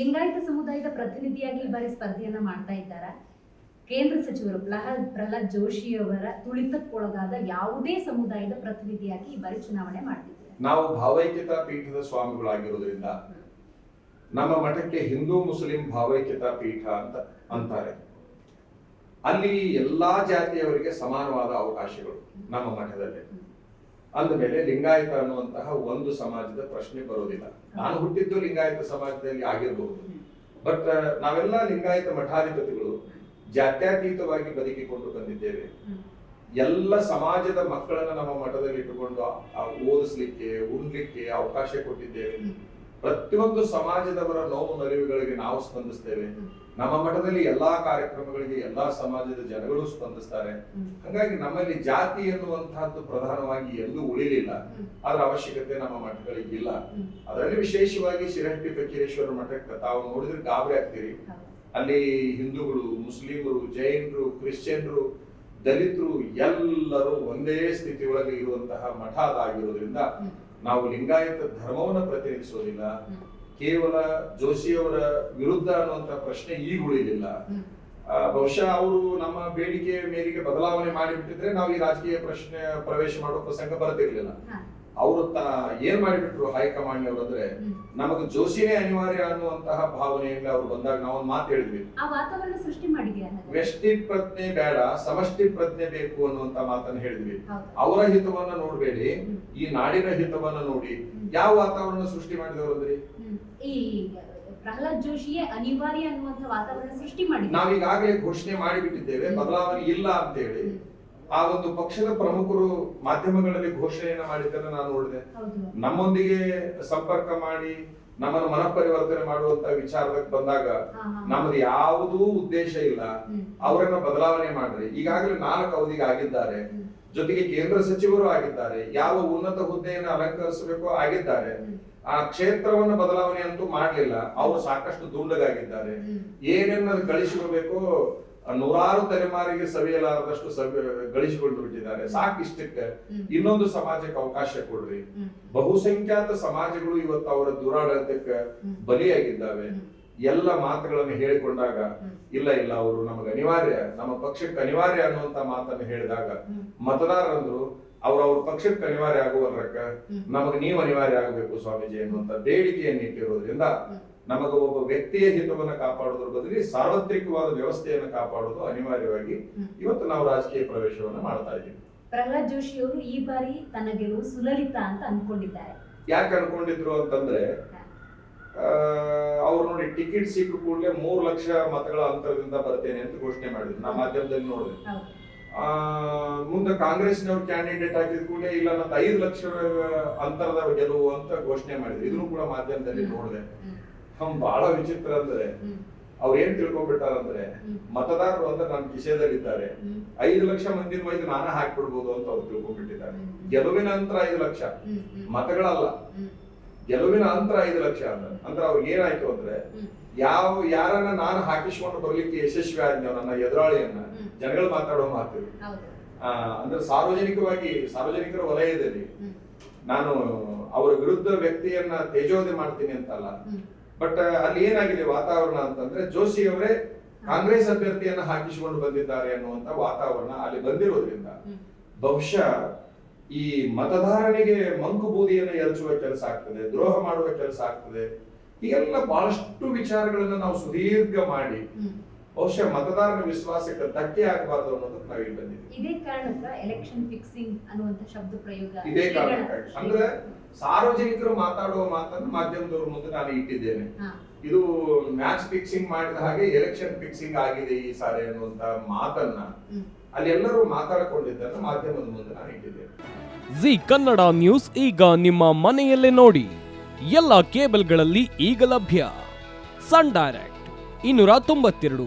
ಲಿಂಗಾಯತ ಸಮುದಾಯದ ಪ್ರತಿನಿಧಿಯಾಗಿ ಈ ಬಾರಿ ಸ್ಪರ್ಧೆಯನ್ನ ಮಾಡ್ತಾ ಇದ್ದಾರ. ಕೇಂದ್ರ ಸಚಿವರು ಪ್ರಹ್ಲಾದ್ ಪ್ರಹ್ಲಾದ್ ಜೋಶಿಯವರ ತುಳಿತಕ್ಕೊಳಗಾದ ಯಾವುದೇ ಸಮುದಾಯದ ಪ್ರತಿನಿಧಿಯಾಗಿ ಈ ಬಾರಿ ಚುನಾವಣೆ ಮಾಡ್ತಿದ್ದಾರೆ. ನಾವು ಭಾವೈಕ್ಯತಾ ಪೀಠದ ಸ್ವಾಮಿಗಳಾಗಿರೋದ್ರಿಂದ ನಮ್ಮ ಮಠಕ್ಕೆ ಹಿಂದೂ ಮುಸ್ಲಿಂ ಭಾವೈಕ್ಯತಾ ಪೀಠ ಅಂತ ಅಂತಾರೆ. ಅಲ್ಲಿ ಎಲ್ಲಾ ಜಾತಿಯವರಿಗೆ ಸಮಾನವಾದ ಅವಕಾಶಗಳು ನಮ್ಮ ಮಠದಲ್ಲಿ. ಅಂದಮೇಲೆ ಲಿಂಗಾಯತ ಅನ್ನುವಂತಹ ಒಂದು ಸಮಾಜದ ಪ್ರಶ್ನೆ ಬರೋದಿಲ್ಲ. ನಾನು ಹುಟ್ಟಿದ್ದು ಲಿಂಗಾಯತ ಸಮಾಜದಲ್ಲಿ ಆಗಿರಬಹುದು. ಬಟ್ ನಾವೆಲ್ಲ ಲಿಂಗಾಯತ ಮಠಾಧಿಪತಿಗಳು ಜಾತ್ಯತೀತವಾಗಿ ಬದುಕಿಕೊಂಡು ಬಂದಿದ್ದೇವೆ ಎಲ್ಲ ಸಮಾಜದ ಮಕ್ಕಳನ್ನ ನಮ್ಮ ಮಠದಲ್ಲಿ ಇಟ್ಟುಕೊಂಡು ಓದಿಸ್ಲಿಕ್ಕೆ, ಉಣ್ಲಿಕ್ಕೆ ಅವಕಾಶ ಕೊಟ್ಟಿದ್ದೇವೆ. ಪ್ರತಿಯೊಂದು ಸಮಾಜದವರ ನೋವು ನರಿವುಗಳಿಗೆ ನಾವು ಸ್ಪಂದಿಸ್ತೇವೆ. ನಮ್ಮ ಮಠದಲ್ಲಿ ಎಲ್ಲಾ ಕಾರ್ಯಕ್ರಮಗಳಿಗೆ ಎಲ್ಲಾ ಸಮಾಜದ ಜನಗಳು ಸ್ಪಂದಿಸ್ತಾರೆ. ಹಾಗಾಗಿ ನಮ್ಮಲ್ಲಿ ಜಾತಿ ಎನ್ನುವಂತಹದ್ದು ಪ್ರಧಾನವಾಗಿ ಎಲ್ಲೂ ಉಳಿಲಿಲ್ಲ. ಅದರ ಅವಶ್ಯಕತೆ ನಮ್ಮ ಮಠಗಳಿಗೆ ಇಲ್ಲ. ಅದರಲ್ಲಿ ವಿಶೇಷವಾಗಿ ಶಿರಹಟ್ಟಿ ಫಕೀರೇಶ್ವರ ಮಠಕ್ಕೆ ತಾವು ನೋಡಿದ್ರೆ ಗಾಬರಿ ಆಗ್ತೀರಿ. ಅಲ್ಲಿ ಹಿಂದೂಗಳು ಮುಸ್ಲಿಮರು ಜೈನರು ಕ್ರಿಶ್ಚಿಯನ್ರು ದಲಿತರು ಎಲ್ಲರೂ ಒಂದೇ ಸ್ಥಿತಿ ಒಳಗೆ ಇರುವಂತಹ ಮಠ ಅದಾಗಿರೋದ್ರಿಂದ ನಾವು ಲಿಂಗಾಯತ ಧರ್ಮವನ್ನ ಪ್ರತಿನಿಧಿಸೋದಿಲ್ಲ. ಕೇವಲ ಜೋಶಿಯವರ ವಿರುದ್ಧ ಅನ್ನುವಂತ ಪ್ರಶ್ನೆ ಈಗ ಉಳಿದಿಲ್ಲ. ಬಹುಶಃ ಅವರು ನಮ್ಮ ಬೇಡಿಕೆ ಮೇರೆಗೆ ಬದಲಾವಣೆ ಮಾಡಿಬಿಟ್ಟಿದ್ರೆ ನಾವು ಈ ರಾಜಕೀಯ ಪ್ರಶ್ನೆ ಪ್ರವೇಶ ಮಾಡೋ ಪ್ರಸಂಗ ಬರ್ತಿರ್ಲಿಲ್ಲ. ಅವರು ಏನ್ ಮಾಡಿಬಿಟ್ರು ಹೈಕಮಾಂಡ್ ಅವರು ಅಂದ್ರೆ ನಮಗ್ ಜೋಶಿನೇ ಅನಿವಾರ್ಯ ಅನ್ನುವಂತಹ ಭಾವನೆಯಿಂದ ಅವ್ರು ಬಂದಾಗ ನಾವು ಒಂದು ಮಾತು ಹೇಳಿದ್ವಿ. ವ್ಯಷ್ಟಿ ಪ್ರಜ್ಞೆ ಬೇಡ ಸಮಷ್ಟಿ ಪ್ರಜ್ಞೆ ಬೇಕು ಅನ್ನುವಂತ ಮಾತನ್ನ ಹೇಳಿದ್ವಿ. ಅವರ ಹಿತವನ್ನ ನೋಡ್ಬೇಡಿ ಈ ನಾಡಿನ ಹಿತವನ್ನ ನೋಡಿ. ಯಾವ ವಾತಾವರಣ ಸೃಷ್ಟಿ ಮಾಡಿದವರು ಅಂದ್ರೆ ಪ್ರಹ್ಲಾದ್ ಜೋಶಿಯೇ ಅನಿವಾರ್ಯ ಅನ್ನುವಂತ ವಾತಾವರಣ ಸೃಷ್ಟಿ ಮಾಡಿ ನಾವೀಗಾಗಲೇ ಘೋಷಣೆ ಮಾಡಿಬಿಟ್ಟಿದ್ದೇವೆ ಬದಲಾವಣೆ ಇಲ್ಲ ಅಂತ ಹೇಳಿ ಆ ಒಂದು ಪಕ್ಷದ ಪ್ರಮುಖರು ಮಾಧ್ಯಮಗಳಲ್ಲಿ ಘೋಷಣೆಯನ್ನ ಮಾಡಿದ್ದನ್ನು ನಾನು ನೋಡಿದೆ. ನಮ್ಮೊಂದಿಗೆ ಸಂಪರ್ಕ ಮಾಡಿ ನಮ್ಮನ್ನು ಮನಪರಿವರ್ತನೆ ಮಾಡುವಂತ ವಿಚಾರಕ್ಕೆ ಬಂದಾಗ ನಮ್ದು. ನಮ್ಮದು ಯಾವುದೂ ಉದ್ದೇಶ ಇಲ್ಲ. ಅವರನ್ನ ಬದಲಾವಣೆ ಮಾಡ್ರಿ. ಈಗಾಗಲೇ ನಾಲ್ಕು ಅವಧಿಗೆ ಆಗಿದ್ದಾರೆ. ಜೊತೆಗೆ ಕೇಂದ್ರ ಸಚಿವರು ಆಗಿದ್ದಾರೆ. ಯಾವ ಉನ್ನತ ಹುದ್ದೆಯನ್ನು ಅಲಂಕರಿಸಬೇಕು ಆಗಿದ್ದಾರೆ. ಆ ಕ್ಷೇತ್ರವನ್ನು ಬದಲಾವಣೆ ಅಂತೂ ಮಾಡ್ಲಿಲ್ಲ. ಅವರು ಸಾಕಷ್ಟು ದುಂಡಗಾಗಿದ್ದಾರೆ. ಏನೇನ ಗಳಿಸಿಕೊಳ್ಬೇಕೋ ನೂರಾರು ತಲೆಮಾರಿಗೆ ಸವಿಯಲಾರದಷ್ಟು ಸವಿ ಗಳಿಸಿಕೊಂಡು ಬಿಟ್ಟಿದ್ದಾರೆ ಸಾಕಿಷ್ಟಕ್ಕೆ. ಇನ್ನೊಂದು ಸಮಾಜಕ್ಕೆ ಅವಕಾಶ ಕೊಡ್ರಿ ಬಹುಸಂಖ್ಯಾತ ಸಮಾಜಗಳು ಇವತ್ತು ಅವರ ದುರಾಡಳಿತಕ್ಕೆ. ಬಲಿಯಾಗಿದ್ದಾವೆ. ಎಲ್ಲ ಮಾತುಗಳನ್ನು ಹೇಳಿಕೊಂಡಾಗ. ಇಲ್ಲ ಇಲ್ಲ ಅವರು ನಮಗೆ ಅನಿವಾರ್ಯ ನಮ್ಮ ಪಕ್ಷಕ್ಕೆ ಅನಿವಾರ್ಯ ಅನ್ನುವಂತ ಮಾತನ್ನು ಹೇಳಿದಾಗ. ಮತದಾರರಂದ್ರು ಅವ್ರ ಅವ್ರ ಪಕ್ಷಕ್ಕೆ ಅನಿವಾರ್ಯ ಆಗುವಲ್ರಕ್ಕ. ನಮಗೆ ನೀವು ಅನಿವಾರ್ಯ ಆಗಬೇಕು ಸ್ವಾಮೀಜಿ ಅನ್ನುವಂತ ಬೇಡಿಕೆಯನ್ನು ಇಟ್ಟಿರೋದ್ರಿಂದ. ನಮಗೆ ಒಬ್ಬ ವ್ಯಕ್ತಿಯ ಹಿತವನ್ನ ಕಾಪಾಡೋದ್ರ ಬದಲಿ ಸಾರ್ವತ್ರಿಕವಾದ ವ್ಯವಸ್ಥೆಯನ್ನು ಕಾಪಾಡುವುದು ಅನಿವಾರ್ಯವಾಗಿ. ಇವತ್ತು ನಾವು ರಾಜಕೀಯ ಪ್ರವೇಶವನ್ನ ಮಾಡ್ತಾ ಇದ್ದೀವಿ. ಪ್ರಹ್ಲಾದ್ ಜೋಶಿ ಅವರು ಈ ಬಾರಿ ತನ್ನ ಗೆಲುವು ಸುಲಲಿತ ಅಂತ ಅನ್ಕೊಂಡಿದ್ದಾರೆ ಯಾಕೆ ಅನ್ಕೊಂಡಿದ್ರು ಅಂತಂದ್ರೆ ಅವ್ರು ನೋಡಿ ಟಿಕೆಟ್ ಸಿಕ್ಕ ಕೂಡಲೇ ಮೂರು ಲಕ್ಷ ಮತಗಳ ಅಂತರದಿಂದ ಬರ್ತೇನೆ ಅಂತ ಘೋಷಣೆ ಮಾಡಿದ್ರು. ನಾ ಮಾಧ್ಯಮದಲ್ಲಿ ನೋಡಿದೆ ಆ, ಮುಂದೆ ಕಾಂಗ್ರೆಸ್ನವ್ರು ಕ್ಯಾಂಡಿಡೇಟ್ ಹಾಕಿದ ಕೂಡಲೇ ಇಲ್ಲ ನಂದು ಐದು ಲಕ್ಷ ಅಂತರದ ಗೆಲುವು ಅಂತ ಘೋಷಣೆ ಮಾಡಿದ್ರು. ಇದನ್ನು ಕೂಡ ಮಾಧ್ಯಮದಲ್ಲಿ ನೋಡಿದೆ. ಹ್ಮ್. ಬಹಳ ವಿಚಿತ್ರ ಅಂದ್ರೆ ಅವ್ರ ಏನ್ ತಿಳ್ಕೊಂಡ್ಬಿಟ್ಟಾರಂದ್ರೆ ಮತದಾರರು ಅಂತ ನನ್ನ ವಿಷಯದಲ್ಲಿದ್ದಾರೆ. ಐದು ಲಕ್ಷ ಮಂದಿ ಒಯ್ದು ನಾನೇ ಹಾಕ್ಬಿಡ್ಬೋದು ಅಂತ ಅವ್ರು ತಿಳ್ಕೊಂಡ್ಬಿಟ್ಟಿದ್ದಾರೆ. ಗೆಲುವಿನ ಅಂತರ ಐದು ಲಕ್ಷ. ಮತಗಳಲ್ಲ. ಗೆಲುವಿನ ಅಂತರ ಐದು ಲಕ್ಷ ಅಂತ ಅಂದ್ರೆ ಅವ್ರಿಗೆ ಏನಾಯ್ತು ಅಂದ್ರೆ ಯಾವ ಯಾರನ್ನ ನಾನು ಹಾಕಿಸ್ಕೊಂಡು ಬರ್ಲಿಕ್ಕೆ ಯಶಸ್ವಿ ಆದ್ನೋ ನನ್ನ ಎದುರಾಳಿಯನ್ನ. ಜನಗಳು ಮಾತಾಡೋ ಮಾತು ಅಂದ್ರೆ ಸಾರ್ವಜನಿಕವಾಗಿ ಸಾರ್ವಜನಿಕರ ವಲಯದಲ್ಲಿ. ನಾನು ಅವರ ವಿರುದ್ಧ ವ್ಯಕ್ತಿಯನ್ನ ತೇಜೋದೆ ಮಾಡ್ತೀನಿ ಅಂತಲ್ಲ. ಬಟ್ ಅಲ್ಲಿ ಏನಾಗಿದೆ ವಾತಾವರಣ ಅಂತಂದ್ರೆ ಜೋಶಿ ಅವರೇ ಕಾಂಗ್ರೆಸ್ ಅಭ್ಯರ್ಥಿಯನ್ನ ಹಾಕಿಸಿಕೊಂಡು ಬಂದಿದ್ದಾರೆ ಅನ್ನುವಂತ ವಾತಾವರಣ ಅಲ್ಲಿ ಬಂದಿರೋದ್ರಿಂದ ಬಹುಶಃ ಈ ಮತದಾರನಿಗೆ ಮಂಕು ಬೂದಿಯನ್ನು ಎರಚುವ ಕೆಲಸ ಆಗ್ತದೆ ದ್ರೋಹ ಮಾಡುವ ಕೆಲಸ ಆಗ್ತದೆ ಎಲ್ಲ ಬಹಳಷ್ಟು ವಿಚಾರಗಳನ್ನ ನಾವು ಸುದೀರ್ಘ ಮಾಡಿ. ಬಹುಶಃ ಮತದಾರನ ವಿಶ್ವಾಸಕ್ಕೆ ಧಕ್ಕೆ ಆಗಬಾರದು ಅನ್ನೋದಕ್ಕೆ ನಾವು ಇಲ್ಲಿ ಬಂದಿದ್ದೀವಿ. ಇದೇ ಕಾರಣಕ್ಕ ಎಲೆಕ್ಷನ್ ಫಿಕ್ಸಿಂಗ್ ಅನ್ನುವಂತ ಶಬ್ದ ಪ್ರಯೋಗ ಇದೇ ಕಾರಣಕ್ಕಾಗಿ. ಅಂದ್ರೆ ಸಾರ್ವಜನಿಕರು ಮಾತಾಡುವ ಮಾತನ್ನು ಮಾಧ್ಯಮದವ್ರ ಮುಂದೆ ನಾನು ಇಟ್ಟಿದ್ದೇನೆ. ಇದು ಮ್ಯಾಚ್ ಫಿಕ್ಸಿಂಗ್ ಮಾಡಿದ ಹಾಗೆ ಎಲೆಕ್ಷನ್ ಫಿಕ್ಸಿಂಗ್ ಆಗಿದೆ ಈ ಸಾರಿ ಅನ್ನುವಂತ ಮಾತನ್ನ ಹ್ಮ್. ಅಲ್ಲಿ ಎಲ್ಲರೂ ಮಾತಾಡಿಕೊಂಡಿದ್ದನ್ನು ಮಾಧ್ಯಮದ ಮುಂದೆ ನಾನು ಇಟ್ಟಿದ್ದೇನೆ. ಜಿ ಕನ್ನಡ ನ್ಯೂಸ್ ಈಗ ನಿಮ್ಮ ಮನೆಯಲ್ಲೇ ನೋಡಿ. ಎಲ್ಲ ಕೇಬಲ್ಗಳಲ್ಲಿ ಈಗ ಲಭ್ಯ. ಸನ್ ಡೈರೆಕ್ಟ್ ಇನ್ನೂರ ತೊಂಬತ್ತೆರಡು.